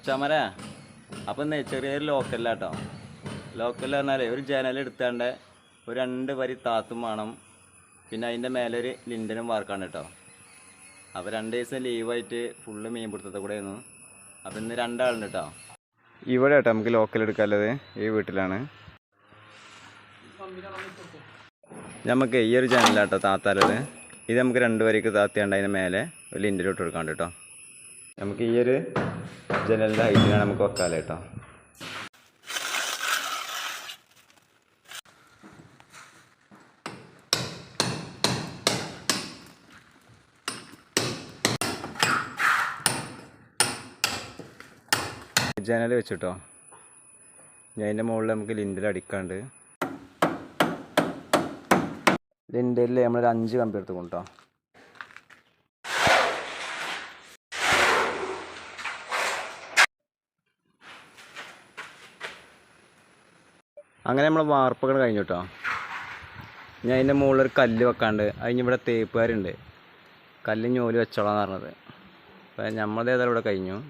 അച്ചാമരെ അപ്പം ഇന്ന് ചെറിയൊരു ലോക്കലാട്ടോ ലോക്കൽ പറഞ്ഞാലേ ഒരു ജനൽ എടുത്താണ്ട് ഒരു രണ്ട് വരി താത്തും വേണം. പിന്നെ അതിന്റെ മേലെ ഒരു ലിൻഡനും വാർക്കാണ് കേട്ടോ അപ്പോൾ രണ്ട് ദിവസം ലീവായിട്ട് ഫുള്ള് മീൻ പിടുത്തത്തെ കൂടെ ആയിരുന്നു. അപ്പോൾ ഇന്ന് രണ്ടാളുണ്ട് കേട്ടോ ഇവിടെ കേട്ടോ നമുക്ക് ലോക്കൽ എടുക്കാനുള്ളത് ഈ വീട്ടിലാണ്. നമുക്ക് ഈ ഒരു ജനലാട്ടോ താത്താലത് ഇത് നമുക്ക് രണ്ട് വരിക്ക് താത്തിയാണ്ട് അതിന്റെ മേലെ ഒരു ലിൻഡിലോട്ട് കൊടുക്കാണ്ട് കേട്ടോ നമുക്ക് ഈ ഒരു ജനലിന്റെ ഹൈറ്റിനാണ് നമുക്ക് വെക്കാലോ കേട്ടോ. ജനൽ വെച്ചിട്ടോ. അതിന്റെ മുകളിൽ നമുക്ക് ലിൻഡൽ അടിക്കാണ്ട്. ലിൻഡലിൽ നമ്മളൊരു അഞ്ച് കമ്പി എടുത്ത് അങ്ങനെ നമ്മൾ വാർപ്പൊക്കെ കഴിഞ്ഞു കേട്ടോ ഞാൻ അതിന്റെ മുകളിൽ ഒരു കല്ല് വെക്കാണ്ട് അതിന് ഇവിടെ തേപ്പുകാരുണ്ട്. കല്ല് ഞോൽ വെച്ചോളാന്ന് പറഞ്ഞത്. അപ്പം നമ്മളത് ഏതായാലും ഇവിടെ കഴിഞ്ഞു.